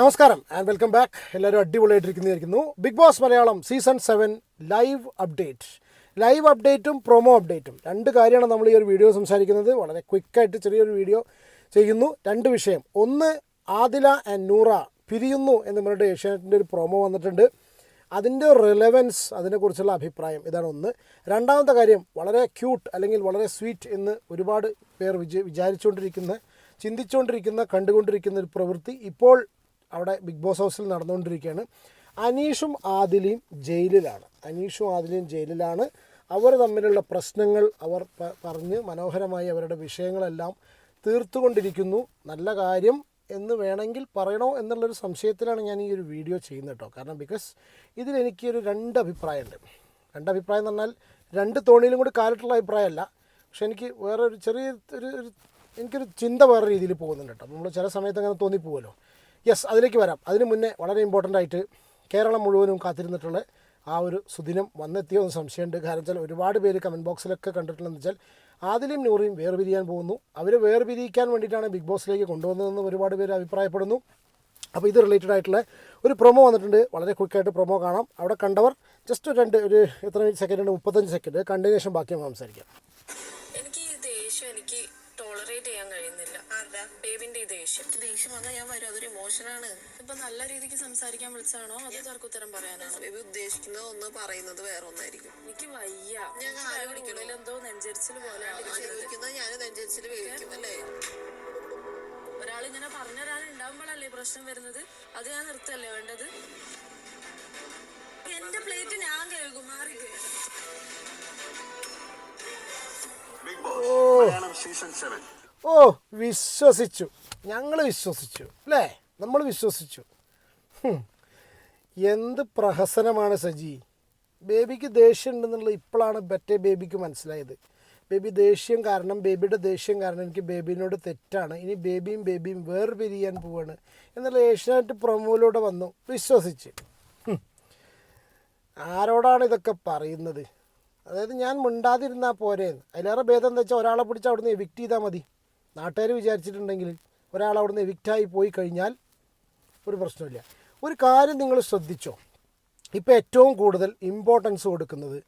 നമസ്കാരം and welcome back എല്ലാവരും അടിപൊളിയായിട്ടിരിക്കുന്നതായിരിക്കുന്നു. Big Boss Malayalam season seven live update live അപ്ഡേറ്റും promo അപ്ഡേറ്റും രണ്ട് കാര്യമാണ് നമ്മൾ ഈ ഒരു വീഡിയോ സംസാരിക്കുന്നത്. വളരെ ക്വിക്കായിട്ട് ചെറിയൊരു വീഡിയോ ചെയ്യുന്നു. രണ്ട് വിഷയം. ഒന്ന് ആദില ആൻഡ് നൂറ പിരിയുന്നു എന്ന് പറഞ്ഞിട്ട് ഏഷ്യാനെറ്റിന്റെ ഒരു പ്രൊമോ വന്നിട്ടുണ്ട്. അതിന്റെ റിലവൻസ് അതിനെക്കുറിച്ചുള്ള അഭിപ്രായം ഇതാണ് ഒന്ന്. രണ്ടാമത്തെ കാര്യം വളരെ ക്യൂട്ട് അല്ലെങ്കിൽ വളരെ സ്വീറ്റ് എന്ന് ഒരുപാട് പേർ വിജ വിചാരിച്ചുകൊണ്ടിരിക്കുന്ന ചിന്തിച്ചുകൊണ്ടിരിക്കുന്ന കണ്ടുകൊണ്ടിരിക്കുന്ന ഒരു പ്രവൃത്തി. ഇപ്പോൾ അവിടെ ബിഗ് ബോസ് ഹൗസിൽ നടന്നുകൊണ്ടിരിക്കുകയാണ്. അനീഷും ആദിലയും ജയിലിലാണ്. അനീഷും ആദിലയും ജയിലിലാണ്. അവർ തമ്മിലുള്ള പ്രശ്നങ്ങൾ അവർ പറഞ്ഞ് മനോഹരമായി അവരുടെ വിഷയങ്ങളെല്ലാം തീർത്തുകൊണ്ടിരിക്കുന്നു. നല്ല കാര്യം എന്ന് വേണമെങ്കിൽ പറയണോ എന്നുള്ളൊരു സംശയത്തിലാണ് ഞാൻ ഈ ഒരു വീഡിയോ ചെയ്യുന്നത് കേട്ടോ. കാരണം ബിക്കോസ് ഇതിലെനിക്കൊരു രണ്ട് അഭിപ്രായമുണ്ട്. രണ്ട് അഭിപ്രായം എന്ന് പറഞ്ഞാൽ രണ്ട് തോണിയിലും കൂടി കാലിട്ടുള്ള അഭിപ്രായമല്ല. പക്ഷെ എനിക്ക് വേറെ ഒരു ചെറിയ ഒരു എനിക്കൊരു ചിന്ത വേറെ രീതിയിൽ പോകുന്നുണ്ട് കേട്ടോ. നമ്മൾ ചില സമയത്ത് അങ്ങനെ തോന്നിപ്പോവുമല്ലോ യെസ് അതിലേക്ക് വരാം. അതിന് മുന്നേ വളരെ ഇമ്പോർട്ടന്റ് ആയിട്ട് കേരളം മുഴുവനും കാത്തിരുന്നിട്ടുള്ള ആ ഒരു സുദിനം വന്നെത്തിയോ എന്ന് സംശയമുണ്ട്. കാരണം വെച്ചാൽ ഒരുപാട് പേര് കമന്റ് ബോക്സിലൊക്കെ കണ്ടിട്ടുണ്ടെന്ന് വെച്ചാൽ ആദിലും നൂറിയും വേർപിരിയാൻ പോകുന്നു. അവർ വേർപിരിയിക്കാൻ വേണ്ടിയിട്ടാണ് ബിഗ് ബോസിലേക്ക് കൊണ്ടുവന്നതെന്ന് ഒരുപാട് പേര് അഭിപ്രായപ്പെടുന്നു. അപ്പോൾ ഇത് റിലേറ്റഡ് ആയിട്ടുള്ള ഒരു പ്രൊമോ വന്നിട്ടുണ്ട്. വളരെ ക്വിക്കായിട്ട് പ്രൊമോ കാണാം. അവിടെ കണ്ടവർ ജസ്റ്റ് രണ്ട് ഒരു എത്ര സെക്കൻഡ് മുപ്പത്തഞ്ച് സെക്കൻഡ് കണ്ടിന്യൂഷൻ ബാക്കി സംസാരിക്കാം. എനിക്ക് ദേഷ്യം എനിക്ക് ടോളറേറ്റ് ചെയ്യാൻ ഈ ദേഷ്യം. ദേഷ്യം വന്നാൽ ഞാൻ വരും. അതൊരു ഇമോഷനാണ് ഇപ്പൊ നല്ല രീതിക്ക് സംസാരിക്കാൻ വിളിച്ചാണോ? അത് തർക്കുത്തരം പറയാനാണോ ബേബി ഉദ്ദേശിക്കുന്നത് ഒന്ന് പറയുന്നത് വേറെ ഒന്നായിരിക്കും. എനിക്ക് വയ്യ. ഞാൻ ആരെ പോലെ ഉള്ളിൽ എന്തോ നെഞ്ചരിച്ചിൽ പോലെയാണ് ചോദിക്കുന്നത് ഞാൻ നെഞ്ചരിച്ചിൽ വേവിക്കും അല്ലേ? ഒരാൾ ഇങ്ങനെ പറഞ്ഞൊരാൾ ഉണ്ടാവുമ്പോഴല്ലേ പ്രശ്നം വരുന്നത്? അത് ഞാൻ നിർത്തല്ലേ വേണ്ടത്? എന്റെ പ്ലേറ്റ് ഞാൻ കഴുകും മാറി ബിഗ് ബോസ് സീസൺ സെവൻ. ഓ വിശ്വസിച്ചു. ഞങ്ങൾ വിശ്വസിച്ചു അല്ലേ? നമ്മൾ വിശ്വസിച്ചു. എന്ത് പ്രഹസനമാണ് സജി. ബേബിക്ക് ദേഷ്യം ഉണ്ടെന്നുള്ളത് ഇപ്പോഴാണ് ബെറ്റേ ബേബിക്ക് മനസ്സിലായത്. ബേബി ദേഷ്യം കാരണം ബേബിയുടെ ദേഷ്യം കാരണം എനിക്ക് ബേബിനോട് തെറ്റാണ്. ഇനി ബേബിയും ബേബിയും വേർപിരിയാൻ പോവാണ് എന്നുള്ള ഏഷ്യാനെറ്റ് പ്രൊമോയിലൂടെ വന്നു. വിശ്വസിച്ച്. ആരോടാണ് ഇതൊക്കെ പറയുന്നത്? അതായത് ഞാൻ മിണ്ടാതിരുന്നാൽ പോരേന്ന്. അതിലേറെ ഭേദം എന്താ വെച്ചാൽ ഒരാളെ പിടിച്ച് അവിടുന്ന് എവിക്റ്റ് ചെയ്താൽ മതി. നാട്ടുകാർ വിചാരിച്ചിട്ടുണ്ടെങ്കിൽ ഒരാൾ അവിടുന്ന് എവിക്റ്റായി പോയി കഴിഞ്ഞാൽ ഒരു പ്രശ്നമില്ല. ഒരു കാര്യം നിങ്ങൾ ശ്രദ്ധിച്ചോ? ഇപ്പോൾ ഏറ്റവും കൂടുതൽ ഇമ്പോർട്ടൻസ് കൊടുക്കുന്നത്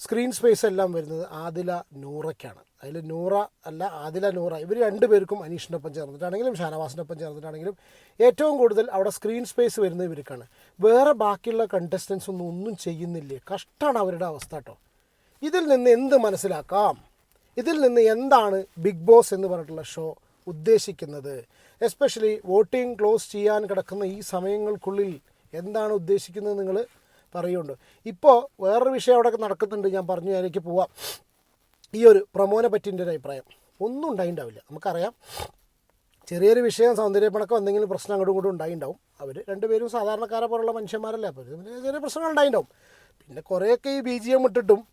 സ്ക്രീൻ സ്പേസ് എല്ലാം വരുന്നത് ആദില നൂറയ്ക്കാണ്. അതിൽ നൂറ അല്ല ആദില നൂറ. ഇവർ രണ്ടുപേർക്കും പേർക്കും അനീഷിനൊപ്പം ചേർന്നിട്ടാണെങ്കിലും ഷാനവാസിനൊപ്പം ചേർന്നിട്ടാണെങ്കിലും ഏറ്റവും കൂടുതൽ അവിടെ സ്ക്രീൻ സ്പേസ് വരുന്നത് ഇവർക്കാണ്. വേറെ ബാക്കിയുള്ള കണ്ടസ്റ്റൻസ് ഒന്നും ഒന്നും ചെയ്യുന്നില്ലേ? കഷ്ടമാണ് അവരുടെ അവസ്ഥ കേട്ടോ. ഇതിൽ നിന്ന് എന്ത് മനസ്സിലാക്കാം? ഇതിൽ നിന്ന് എന്താണ് ബിഗ് ബോസ് എന്ന് പറഞ്ഞിട്ടുള്ള ഷോ ഉദ്ദേശിക്കുന്നത്? എസ്പെഷ്യലി വോട്ടിംഗ് ക്ലോസ് ചെയ്യാൻ കിടക്കുന്ന ഈ സമയങ്ങൾക്കുള്ളിൽ എന്താണ് ഉദ്ദേശിക്കുന്നത് നിങ്ങൾ പറയുന്നുണ്ട്. ഇപ്പോൾ വേറൊരു വിഷയം അവിടെ നടക്കുന്നുണ്ട്. ഞാൻ പറഞ്ഞു അതിലേക്ക് പോവാം. ഈ ഒരു പ്രമോനെ പറ്റി എന്റെ ഒരു അഭിപ്രായം. ഒന്നും ഉണ്ടായിണ്ടാവില്ല. നമുക്കറിയാം. ചെറിയൊരു വിഷയം സൗന്ദര്യപ്പണക്കം എന്തെങ്കിലും പ്രശ്നം അങ്ങോട്ടും ഇങ്ങോട്ടും ഉണ്ടായിണ്ടാവും. അവർ രണ്ടുപേരും സാധാരണക്കാരെ പോലുള്ള മനുഷ്യന്മാരല്ലേ? അപ്പോൾ ചെറിയ പ്രശ്നങ്ങൾ ഉണ്ടായിണ്ടാവും. പിന്നെ കുറേയൊക്കെ ഈ ബി ജി എം ഇട്ടിട്ടും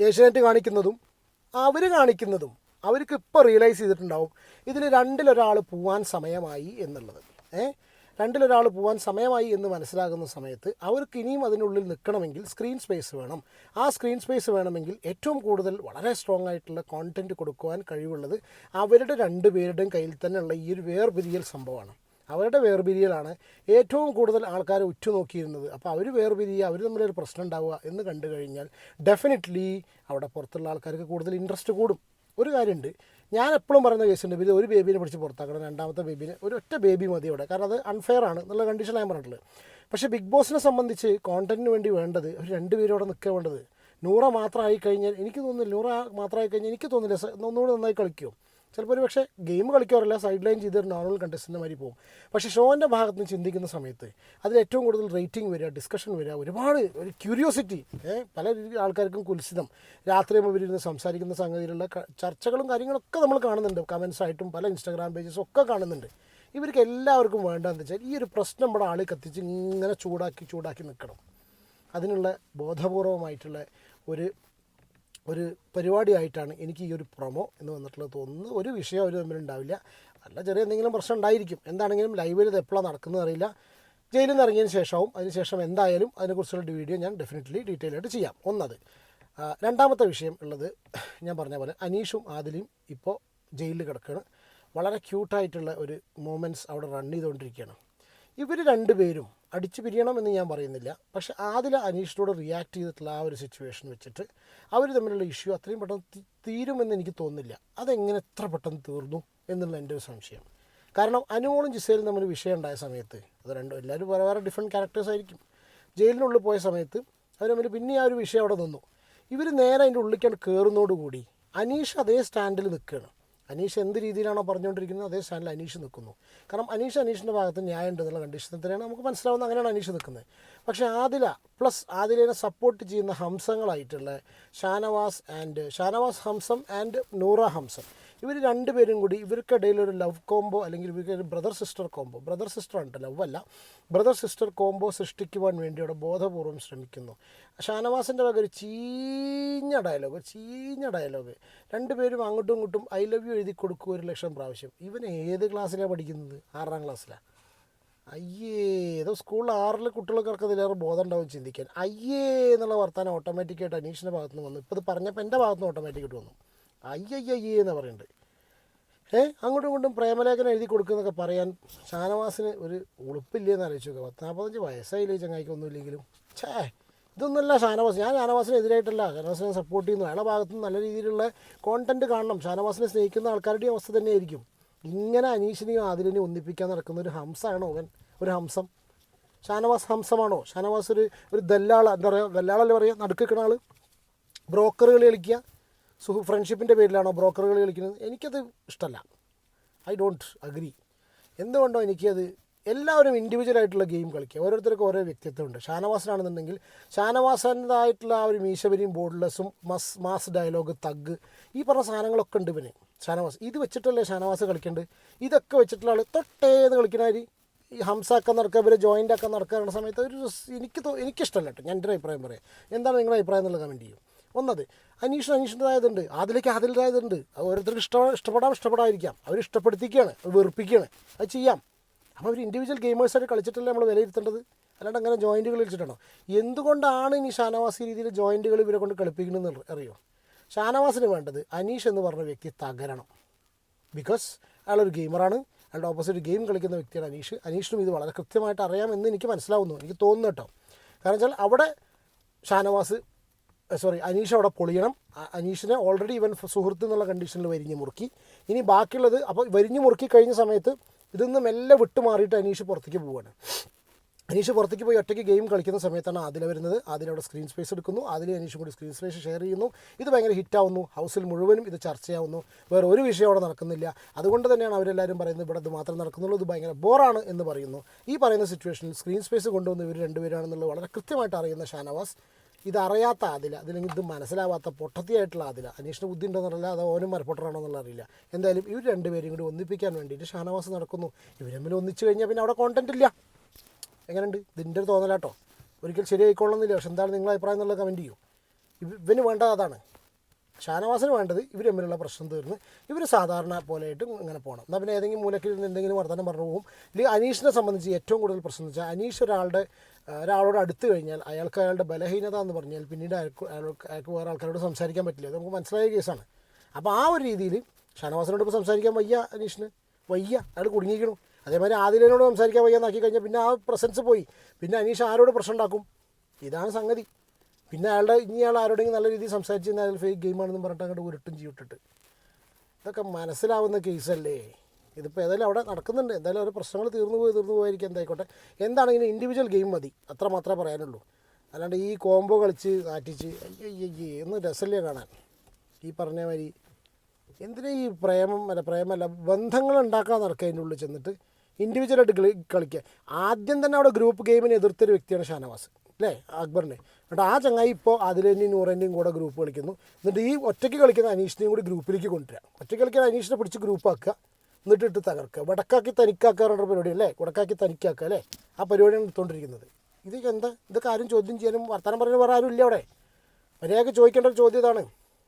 ഏഷ്യാനെറ്റ് കാണിക്കുന്നതും അവർ കാണിക്കുന്നതും അവർക്ക് ഇപ്പോൾ റിയലൈസ് ചെയ്തിട്ടുണ്ടാവും ഇതിൽ രണ്ടിലൊരാൾ പോവാൻ സമയമായി എന്നുള്ളത്. ഏഹ് രണ്ടിലൊരാൾ പോവാൻ സമയമായി എന്ന് മനസ്സിലാകുന്ന സമയത്ത് അവർക്ക് ഇനിയും അതിനുള്ളിൽ നിൽക്കണമെങ്കിൽ സ്ക്രീൻ സ്പേസ് വേണം. ആ സ്ക്രീൻ സ്പേസ് വേണമെങ്കിൽ ഏറ്റവും കൂടുതൽ വളരെ സ്ട്രോങ് ആയിട്ടുള്ള കോണ്ടന്റ് കൊടുക്കുവാൻ കഴിവുള്ളത് അവരുടെ രണ്ട് പേരുടെയും കയ്യിൽ തന്നെയുള്ള ഈ ഒരു വേർപിരിയൽ സംഭവമാണ്. അവരുടെ വേർപിരിയലാണ് ഏറ്റവും കൂടുതൽ ആൾക്കാരെ ഉറ്റുനോക്കിയിരുന്നത്. അപ്പോൾ അവർ വേർപിരിയുക അവർ തമ്മിലൊരു പ്രശ്നം ഉണ്ടാവുക എന്ന് കണ്ടു കഴിഞ്ഞാൽ ഡെഫിനറ്റ്ലി അവിടെ പുറത്തുള്ള ആൾക്കാർക്ക് കൂടുതൽ ഇൻട്രസ്റ്റ് കൂടും. ഒരു കാര്യമുണ്ട് ഞാൻ എപ്പോഴും പറയുന്ന കേസുണ്ട് ഇത് ഒരു ബേബീനെ പിടിച്ച് പുറത്താക്കണം രണ്ടാമത്തെ ബേബിനെ ഒരു ഒറ്റ ബേബി മതി ഇവിടെ കാരണം അത് അൺഫെയർ ആണ് എന്നുള്ള കണ്ടീഷൻ ഞാൻ പറഞ്ഞിട്ടുള്ളത്. പക്ഷേ ബിഗ് ബോസിനെ സംബന്ധിച്ച് കോണ്ടന്റിന് വേണ്ടി വേണ്ടത് ഒരു രണ്ട് പേരും അവിടെ നിൽക്കുക വേണ്ടത്. നൂറ മാത്രമായി കഴിഞ്ഞാൽ എനിക്ക് തോന്നുന്നില്ല നൂറ മാത്രമായി കഴിഞ്ഞാൽ എനിക്ക് തോന്നുന്നില്ല ഒന്നുകൂടി നന്നായി കളിക്കുമോ ചിലപ്പോൾ ഒരു പക്ഷേ ഗെയിം കളിക്കാറില്ല സൈഡ് ലൈൻ ചെയ്ത് നോർമൽ കണ്ടസ്റ്റന്റ് മാതിരി പോകും. പക്ഷേ ഷോന്റെ ഭാഗത്ത് നിന്ന് ചിന്തിക്കുന്ന സമയത്ത് അതിൽ ഏറ്റവും കൂടുതൽ റേറ്റിംഗ് വരിക ഡിസ്കഷൻ വരിക ഒരുപാട് ഒരു ക്യൂരിയോസിറ്റി പല ആൾക്കാർക്കും കുൽസിതം. രാത്രി ഇവരിരുന്ന് സംസാരിക്കുന്ന സംഗതിയിലുള്ള ചർച്ചകളും കാര്യങ്ങളൊക്കെ നമ്മൾ കാണുന്നുണ്ട്. കമൻസ് ആയിട്ടും പല ഇൻസ്റ്റാഗ്രാം പേജസും ഒക്കെ കാണുന്നുണ്ട്. ഇവർക്ക് എല്ലാവർക്കും വേണ്ടതെന്ന് വെച്ചാൽ ഈ ഒരു പ്രശ്നം നമ്മുടെ ആളിൽ കത്തിച്ച് ഇങ്ങനെ ചൂടാക്കി ചൂടാക്കി നിൽക്കണം. അതിനുള്ള ബോധപൂർവമായിട്ടുള്ള ഒരു ഒരു പരിപാടിയായിട്ടാണ് എനിക്ക് ഈ ഒരു പ്രൊമോ എന്ന് വന്നിട്ടുള്ളത് തോന്നുന്നു ഒരു വിഷയം അവർ തമ്മിലുണ്ടാവില്ല നല്ല ചെറിയ എന്തെങ്കിലും പ്രശ്നം ഉണ്ടായിരിക്കും. എന്താണെങ്കിലും ലൈവിൽ ഇത് എപ്പോഴാണ് നടക്കുന്നത് അറിയില്ല. ജയിലിൽ നിന്ന് ഇറങ്ങിയതിന് ശേഷവും അതിനുശേഷം എന്തായാലും അതിനെക്കുറിച്ചുള്ള വീഡിയോ ഞാൻ ഡെഫിനറ്റ്ലി ഡീറ്റെയിൽ ആയിട്ട് ചെയ്യാം. ഒന്നത്. രണ്ടാമത്തെ വിഷയം ഉള്ളത് ഞാൻ പറഞ്ഞ പോലെ അനീഷും ആദിലും ഇപ്പോൾ ജയിലിൽ കിടക്കുകയാണ്. വളരെ ക്യൂട്ടായിട്ടുള്ള ഒരു മൂമെന്റ്സ് അവിടെ റൺ ചെയ്തുകൊണ്ടിരിക്കുകയാണ്. ഇവർ രണ്ടുപേരും അടിച്ചു പിരിയണമെന്ന് ഞാൻ പറയുന്നില്ല. പക്ഷെ ആദില അനീഷിനോട് റിയാക്ട് ചെയ്തിട്ടുള്ള ആ ഒരു സിറ്റുവേഷൻ വെച്ചിട്ട് അവർ തമ്മിലുള്ള ഇഷ്യൂ അത്രയും പെട്ടെന്ന് തീരുമെന്ന് എനിക്ക് തോന്നുന്നില്ല. അതെങ്ങനെ എത്ര പെട്ടെന്ന് തീർന്നു എന്നുള്ള എന്റെ ഒരു സംശയം. കാരണം അനുമോളും ജിസയിലും തമ്മിൽ വിഷയം ഉണ്ടായ സമയത്ത് അത് രണ്ടും എല്ലാവരും വേറെ വേറെ ഡിഫറെന്റ് ക്യാരക്ടേഴ്സ് ആയിരിക്കും. ജയിലിനുള്ളിൽ പോയ സമയത്ത് അവർ തമ്മിൽ പിന്നെ ആ ഒരു വിഷയം അവിടെ നിന്നു. ഇവർ നേരെ അതിന്റെ ഉള്ളിലേക്കാണ് കയറുന്നതോടുകൂടി അനീഷ് അതേ സ്റ്റാൻഡിൽ നിൽക്കുകയാണ്. അനീഷ് എന്ത് രീതിയിലാണോ പറഞ്ഞുകൊണ്ടിരിക്കുന്നത് അതേ സ്റ്റാൻഡിൽ അനീഷ് നിൽക്കുന്നു. കാരണം അനീഷ് അനീഷിന്റെ ഭാഗത്ത് ന്യായം ഉണ്ടെന്നുള്ള കണ്ടീഷനിൽ തന്നെയാണ് നമുക്ക് മനസ്സിലാവുന്നത് അങ്ങനെയാണ് അനീഷ് നിൽക്കുന്നത്. പക്ഷേ ആദില പ്ലസ് ആദിലിനെ സപ്പോർട്ട് ചെയ്യുന്ന ഹംസങ്ങളായിട്ടുള്ള ഷാനവാസ് ആൻഡ് ഷാനവാസ് ഹംസം ആൻഡ് നൂറ ഹംസം. ഇവർ രണ്ടുപേരും കൂടി ഇവർക്കിടയിൽ ഒരു ലവ് കോംബോ അല്ലെങ്കിൽ ഇവർക്ക് brother sister combo. Brother sister ഉണ്ട് ലവ് അല്ല. ബ്രദർ സിസ്റ്റർ കോംബോ സൃഷ്ടിക്കുവാൻ വേണ്ടി അവിടെ ബോധപൂർവം ശ്രമിക്കുന്നു. ഷാനവാസിന്റെ വക ഒരു ചീഞ്ഞ ഡയലോഗ് ചീഞ്ഞ ഡയലോഗ് രണ്ടുപേരും അങ്ങോട്ടും ഇങ്ങോട്ടും ഐ ലവ് യു എഴുതി കൊടുക്കുക ഒരു ലക്ഷം പ്രാവശ്യം. ഇവൻ ഏത് ക്ലാസ്സിലാണ് പഠിക്കുന്നത്? ആറാം ക്ലാസ്സിലാണ് അയ്യേ ഏതോ സ്കൂളിൽ ആറിൽ കുട്ടികൾക്കൊക്കെ ഇതിലേറെ ബോധം ഉണ്ടാവും ചിന്തിക്കാൻ. അയ്യേ എന്നുള്ള വർത്താനം ഓട്ടോമാറ്റിക്കായിട്ട് അനീഷിന്റെ ഭാഗത്തുനിന്ന് വന്നു. ഇപ്പോൾ ഇത് പറഞ്ഞപ്പോൾ എന്റെ ഭാഗത്തുനിന്ന് ഓട്ടോമാറ്റിക്കായിട്ട് വന്നു. അയ്യയ്യയ്യേ എന്ന് പറയുന്നുണ്ട്. ഏ? അങ്ങോട്ടും ഇങ്ങോട്ടും പ്രേമലേഖനം എഴുതി കൊടുക്കുന്നൊക്കെ പറയാൻ ഷാനവാസിന് ഒരു ഉളുപ്പില്ലേന്ന് ആലോചിച്ച് നോക്കുക പത്ത് നാൽപ്പത്തഞ്ച് വയസ്സായില്ലേ ചങ്ങായിക്കൊന്നുമില്ലെങ്കിലും. ഛേ ഇതൊന്നുമല്ല ഷാനവാസ്. ഞാൻ ഷാനവാസിന് എതിരായിട്ടല്ല ഷാനവാസിനെ സപ്പോർട്ട് ചെയ്യുന്നു. അയാളെ ഭാഗത്ത് നല്ല രീതിയിലുള്ള കോണ്ടന്റ് കാണണം. ഷാനവാസിനെ സ്നേഹിക്കുന്ന ആൾക്കാരുടെയും അവസ്ഥ തന്നെയായിരിക്കും. ഇങ്ങനെ അനീഷിനെയും ആദിലിനെയും ഒന്നിപ്പിക്കാൻ നടക്കുന്ന ഒരു ഹംസമാണോ അവൻ. ഒരു ഹംസം. ഷാനവാസ് ഹംസമാണോ? ഷാനവാസ് ഒരു ഒരു ദല്ലാള എന്താ പറയുക ദല്ലാളല്ലേ പറയുക നടുക്കിക്കണ ആൾ ബ്രോക്കറുകൾ കളിക്കുക. സുഹൃ ഫ്രണ്ട്ഷിപ്പിന്റെ പേരിലാണോ ബ്രോക്കറുകൾ കളിക്കുന്നത്? എനിക്കത് ഇഷ്ടമല്ല ഐ ഡോണ്ട് അഗ്രി എന്തുകൊണ്ടോ എനിക്കത് എല്ലാവരും ഇൻഡിവിജ്വൽ ആയിട്ടുള്ള ഗെയിം കളിക്കുക. ഓരോരുത്തർക്കും ഓരോ വ്യക്തിത്വമുണ്ട്. ഷാനവാസനാണെന്നുണ്ടെങ്കിൽ ഷാനവാസന്റെതായിട്ടുള്ള ആ ഒരു മീശവരിയും ബോർഡ്ലെസ്സും മസ് മാസ് ഡയലോഗ് തഗ് ഈ പറഞ്ഞ സാധനങ്ങളൊക്കെ ഉണ്ട് പിന്നെ. ഷാനവാസ് ഇത് വെച്ചിട്ടല്ലേ ഷാനവാസ് കളിക്കേണ്ടത് ഇതൊക്കെ വെച്ചിട്ടുള്ള ആൾ തൊട്ടേന്ന് കളിക്കണമാതിരി ഈ ഹംസാക്കാൻ നടക്കുക ഇവരെ ജോയിന്റ് ആക്കാൻ നടക്കുന്ന സമയത്ത് ഒരു എനിക്ക് എനിക്കിഷ്ടമല്ല കേട്ടോ. ഞാൻ എന്റെ അഭിപ്രായം പറയാം. എന്താണ് നിങ്ങളുടെ അഭിപ്രായം എന്നുള്ള കമന്റ് ചെയ്യും. ഒന്നത് അനീഷ് അനീഷിന്റെതായതുണ്ട് അതിലേക്ക് അതിന്റെതായതുണ്ട് അത് ഓരോരുത്തർക്ക് ഇഷ്ട ഇഷ്ടപ്പെടാം ഇഷ്ടപ്പെടാതിരിക്കാം. അവർ ഇഷ്ടപ്പെടുത്തിക്കുകയാണ്. അവർ വെറുപ്പിക്കുകയാണ്. അത് ചെയ്യാം. അപ്പോൾ അവർ ഇൻഡിവിജ്വൽ ഗെയിമേഴ്സായിട്ട് കളിച്ചിട്ടല്ലേ നമ്മൾ വിലയിരുത്തേണ്ടത്? അല്ലാണ്ട് അങ്ങനെ ജോയിന്റുകൾ കളിച്ചിട്ടാണോ എന്തുകൊണ്ടാണ് ഇനി ഷാനവാസ് രീതിയിൽ ജോയിന്റുകൾ ഇവരെ കൊണ്ട് കളിപ്പിക്കണമെന്ന് അറിയോ? ഷാനവാസിന് വേണ്ടത് അനീഷ് എന്ന് പറഞ്ഞ വ്യക്തി തകരണം. ബിക്കോസ് അയാളൊരു ഗെയിമറാണ് അയാളുടെ ഓപ്പോസിറ്റ് ഗെയിം കളിക്കുന്ന വ്യക്തിയാണ് അനീഷ്. അനീഷിനും ഇത് വളരെ കൃത്യമായിട്ട് അറിയാമെന്ന് എനിക്ക് മനസ്സിലാവുന്നു. എനിക്ക് തോന്നുന്നു കേട്ടോ. കാരണം വെച്ചാൽ അവിടെ ഷാനവാസ് സോറി അനീഷ് അവിടെ പൊളിയണം. അനീഷിനെ ഓൾറെഡി ഇവൻ സുഹൃത്ത് എന്നുള്ള കണ്ടീഷനിൽ വരിഞ്ഞ് മുറുക്കി. ഇനി ബാക്കിയുള്ളത് അപ്പോൾ വരിഞ്ഞ് മുറുക്കി കഴിഞ്ഞ സമയത്ത് ഇതിന്ന് മെല്ലെ വിട്ട് മാറിയിട്ട് അനീഷ് പുറത്തേക്ക് പോവുകയാണ് അനീഷ് പുറത്തേക്ക് പോയി ഒറ്റയ്ക്ക് ഗെയിം കളിക്കുന്ന സമയത്താണ് ആദില വരുന്നത്. ആദില അവിടെ സ്ക്രീൻ സ്പേസ് എടുക്കുന്നു. ആദില അനീഷും കൂടി സ്ക്രീൻ സ്പേസ് ഷെയർ ചെയ്യുന്നു. ഇത് ഭയങ്കര ഹിറ്റാവുന്നു ഹൗസിൽ മുഴുവനും ഇത് ചർച്ചയാവുന്നു വേറെ ഒരു വിഷയം അവിടെ നടക്കുന്നില്ല. അതുകൊണ്ട് തന്നെയാണ് അവരെല്ലാവരും പറയുന്നത് ഇവിടെ ഇത് മാത്രം നടക്കുന്നുള്ളൂ ഇത് ഭയങ്കര ബോറാണ് എന്ന് പറയുന്നു. ഈ പറയുന്ന സിറ്റുവേഷനിൽ സ്ക്രീൻ സ്പേസ് കൊണ്ടുവന്ന് ഇവർ രണ്ടുപേരാണെന്നുള്ളത് വളരെ കൃത്യമായിട്ട് അറിയുന്ന ഷാനവാസ്. ഇത് അറിയാത്ത ആദില അതില്ലെങ്കിൽ ഇത് മനസ്സിലാവാത്ത പൊട്ടത്തിയായിട്ടുള്ള ആദില അന്വേഷണ ബുദ്ധി ഉണ്ടോന്നറിയില്ല അതോ ഓനും മരപ്പൊട്ടറാണോ എന്നുള്ള അറിയില്ല. എന്തായാലും ഇവർ രണ്ടുപേരും കൂടി ഒന്നിപ്പിക്കാൻ വേണ്ടിയിട്ട് ഷാനവാസ് നടക്കുന്നു. ഇവർ തമ്മിൽ ഒന്നിച്ചു കഴിഞ്ഞാൽ പിന്നെ അവിടെ കോണ്ടന്റ് ഇല്ല. എങ്ങനെയുണ്ട്? ഇതിന്റെ ഒരു തോന്നലാട്ടോ. ഒരിക്കൽ ശരിയായിക്കൊള്ളുന്നില്ല. പക്ഷെ എന്താണ് നിങ്ങളുടെ അഭിപ്രായം എന്നുള്ളത് കമന്റ് ചെയ്യൂ. ഇവ- ഇവന് വേണ്ടത് അതാണ്. ഷാനവാസിന് വേണ്ടത് ഇവർ തമ്മിലുള്ള പ്രശ്നം തീർന്ന് ഇവർ സാധാരണ പോലെയായിട്ട് ഇങ്ങനെ പോകണം. എന്നാൽ പിന്നെ ഏതെങ്കിലും മൂലക്കിൽ നിന്ന് എന്തെങ്കിലും വർത്തമാനം പറഞ്ഞു പോകും. അല്ലെങ്കിൽ അനീഷിനെ സംബന്ധിച്ച് ഏറ്റവും കൂടുതൽ പ്രശ്നം എന്ന് വെച്ചാൽ അനീഷ് ഒരാളുടെ ഒരാളോട് അടുത്ത് കഴിഞ്ഞാൽ അയാൾക്ക് അയാളുടെ ബലഹീനത എന്ന് പറഞ്ഞാൽ പിന്നീട് അയാൾക്ക് അയാൾക്ക് അയാൾക്ക് വേറെ ആൾക്കാരോട് സംസാരിക്കാൻ പറ്റില്ല. നമുക്ക് മനസ്സിലായ കേസാണ്. അപ്പോൾ ആ ഒരു രീതിയിൽ ഷാനവാസിനോട് ഇപ്പോൾ സംസാരിക്കാൻ വയ്യ അനീഷിന്. വയ്യ. അയാൾ കുടുങ്ങിക്കണം അതേമാതിരി ആദിലിനോട് സംസാരിക്കാൻ വയ്യാന്നാക്കി കഴിഞ്ഞാൽ പിന്നെ ആ പ്രസൻസ് പോയി. പിന്നെ അനീഷ് ആരോട് പ്രശ്നം ഉണ്ടാക്കും? ഇതാണ് സംഗതി. പിന്നെ അയാളുടെ ഇനി അയാൾ ആരോടെങ്കിലും നല്ല രീതിയിൽ സംസാരിച്ച് കഴിഞ്ഞാൽ അയാൾ ഫേക്ക് ഗെയിമാണെന്ന് പറഞ്ഞിട്ട് അങ്ങോട്ട് ഉരുട്ടും ചെയ്തിട്ടിട്ട് ഇതൊക്കെ മനസ്സിലാവുന്ന കേസല്ലേ ഇതിപ്പോൾ ഏതായാലും അവിടെ നടക്കുന്നുണ്ട്. എന്തായാലും ഓരോ പ്രശ്നങ്ങൾ തീർന്നു പോയി തീർന്നു പോയിരിക്കും. എന്തായിക്കോട്ടെ. എന്താണെങ്കിലും ഇൻഡിവിജ്വൽ ഗെയിം മതി? അത്ര മാത്രമേ പറയാനുള്ളൂ. അല്ലാണ്ട് ഈ കോംബോ കളിച്ച് നാറ്റിച്ച് എന്ന് രസല്ലേ കാണാൻ. ഈ പറഞ്ഞ മാതിരി എന്തിനാ ഈ പ്രേമം അല്ല പ്രേമല്ല ബന്ധങ്ങൾ ഉണ്ടാക്കാൻ നടക്കുക അതിന്റെ ഉള്ളിൽ ചെന്നിട്ട് ഇൻഡിവിജ്വലായിട്ട് കളി കളിക്കുക. ആദ്യം തന്നെ അവിടെ ഗ്രൂപ്പ് ഗെയിമിനെ എതിർത്തൊരു വ്യക്തിയാണ് ഷാനവാസ്. അല്ലേ? അക്ബറിനെ. എന്നിട്ട് ആ ചങ്ങായി ഇപ്പോൾ അതിലേന്റെയും നൂറിന്റെയും കൂടെ ഗ്രൂപ്പ് കളിക്കുന്നു. എന്നിട്ട് ഈ ഒറ്റയ്ക്ക് കളിക്കുന്ന അനീഷിനെയും കൂടി ഗ്രൂപ്പിലേക്ക് കൊണ്ടുവരിക ഒറ്റയ്ക്ക് കളിക്കുന്ന അനീഷിനെ പിടിച്ച് ഗ്രൂപ്പാക്കുക എന്നിട്ട് ഇട്ട് തകർക്കുക. വടക്കാക്കി തനിക്കാക്കാറുള്ള പരിപാടി അല്ലേ? വടക്കാക്കി തനിക്കാക്കുക അല്ലേ? ആ പരിപാടിയാണ് എടുത്തുകൊണ്ടിരിക്കുന്നത്. ഇത് എന്താ? ഇതൊക്കെ ആരും ചോദ്യം ചെയ്യാനും വർത്തമാനം പറയുന്ന വേറെ ആരും ഇല്ല അവിടെ. മര്യാദയ്ക്ക് ചോദിക്കേണ്ട ഒരു ചോദ്യം ഇതാണ്.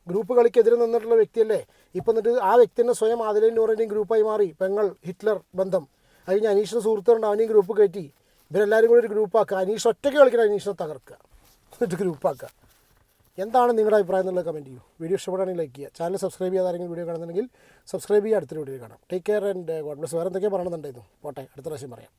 ഗ്രൂപ്പ് കളിക്കെതിരെ നിന്നിട്ടുള്ള വ്യക്തിയല്ലേ? ഇപ്പം എന്നിട്ട് ആ വ്യക്തി തന്നെ സ്വയം ആദിലേയും നൂറിന്റെയും ഗ്രൂപ്പായി മാറി. പെങ്ങൾ ഹിറ്റ്ലർ ബന്ധം. അത് കഴിഞ്ഞ് അനീഷിന് സുഹൃത്തുണ്ട് അവനെയും ഗ്രൂപ്പ് കയറ്റി. ഇവരെല്ലാവരും കൂടി ഒരു ഗ്രൂപ്പാക്കുക അനീഷ് ഒറ്റയ്ക്ക് കളിക്കണം അനീഷിനെ തകർക്കുക. എന്നിട്ട് ഗ്രൂപ്പാക്കുക എന്താണ് നിങ്ങളുടെ അഭിപ്രായം എന്നുള്ളത് കമന്റ് ചെയ്യൂ. വീഡിയോ ഇഷ്ടപ്പെടുകയാണെങ്കിൽ ലൈക്ക് ചെയ്യുക. ചാനൽ സബ്സ്ക്രൈബ് ചെയ്യാതെ ആരെങ്കിലും വീഡിയോ കാണുന്നുണ്ടെങ്കിൽ സബ്സ്ക്രൈബ് ചെയ്യുക. അടുത്തൊരു വീഡിയോ കാണാം. Take care and God bless വേറെ എന്തൊക്കെയാണ് പറയണമെന്നുണ്ടായിരുന്നു. പോട്ടെ അടുത്ത പ്രാവശ്യം പറയാം.